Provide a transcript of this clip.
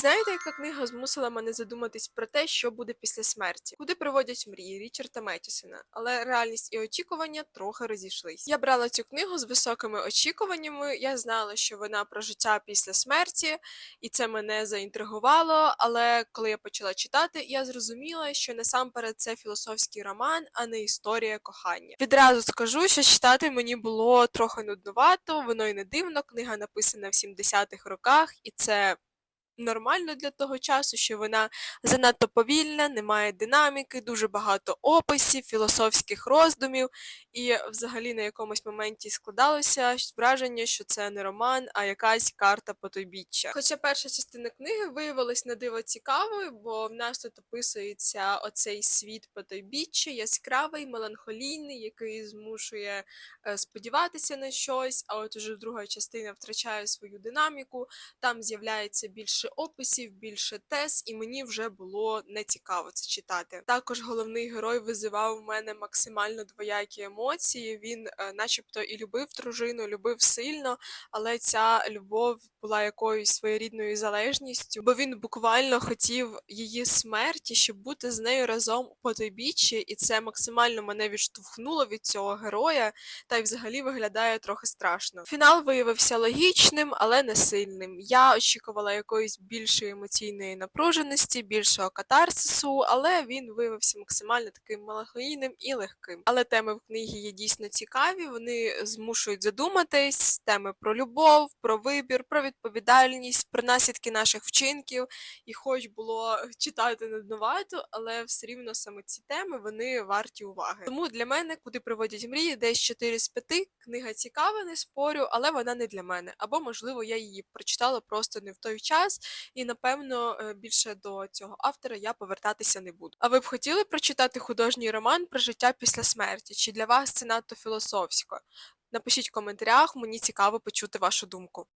Знаєте, яка книга змусила мене задуматись про те, що буде після смерті, куди приводять мрії Річарда Меттісона, але реальність і очікування трохи розійшлись. Я брала цю книгу з високими очікуваннями. Я знала, що вона про життя після смерті, і це мене заінтригувало. Але коли я почала читати, я зрозуміла, що насамперед це філософський роман, а не історія кохання. Відразу скажу, що читати мені було трохи нуднувато, воно й не дивно. Книга написана в 70-х роках, і це нормально для того часу, що вона занадто повільна, немає динаміки, дуже багато описів, філософських роздумів, і взагалі на якомусь моменті складалося враження, що це не роман, а якась карта потойбіччя. Хоча перша частина книги виявилась на диво цікавою, бо в нас тут описується оцей світ потойбіччя, яскравий, меланхолійний, який змушує е, сподіватися на щось, а от уже друга частина втрачає свою динаміку, там з'являється більше описів, більше тез, і мені вже було не цікаво це читати. Також головний герой визивав у мене максимально двоякі емоції. Він, е, начебто, і любив дружину, любив сильно, але ця любов була якоюсь своєрідною залежністю, бо він буквально хотів її смерті, щоб бути з нею разом у потойбіччі, і це максимально мене відштовхнуло від цього героя, та й взагалі виглядає трохи страшно. Фінал виявився логічним, але не сильним. Я очікувала якоїсь більшої емоційної напруженості, більшого катарсису, але він виявився максимально таким меланхолійним і легким. Але теми в книгі є дійсно цікаві, вони змушують задуматись, теми про любов, про вибір, про відповідальність, про наслідки наших вчинків. І хоч було читати нудновато, але все рівно саме ці теми вони варті уваги. Тому для мене, куди приводять мрії, десь 4 з 5. Книга цікава, не спорю, але вона не для мене. Або, можливо, я її прочитала просто не в той час, і напевно е, більше до цього автора я повертатися не буду. А ви б хотіли прочитати художній роман про життя після смерті? Чи для вас це надто філософсько? Напишіть в коментарях, мені цікаво почути вашу думку.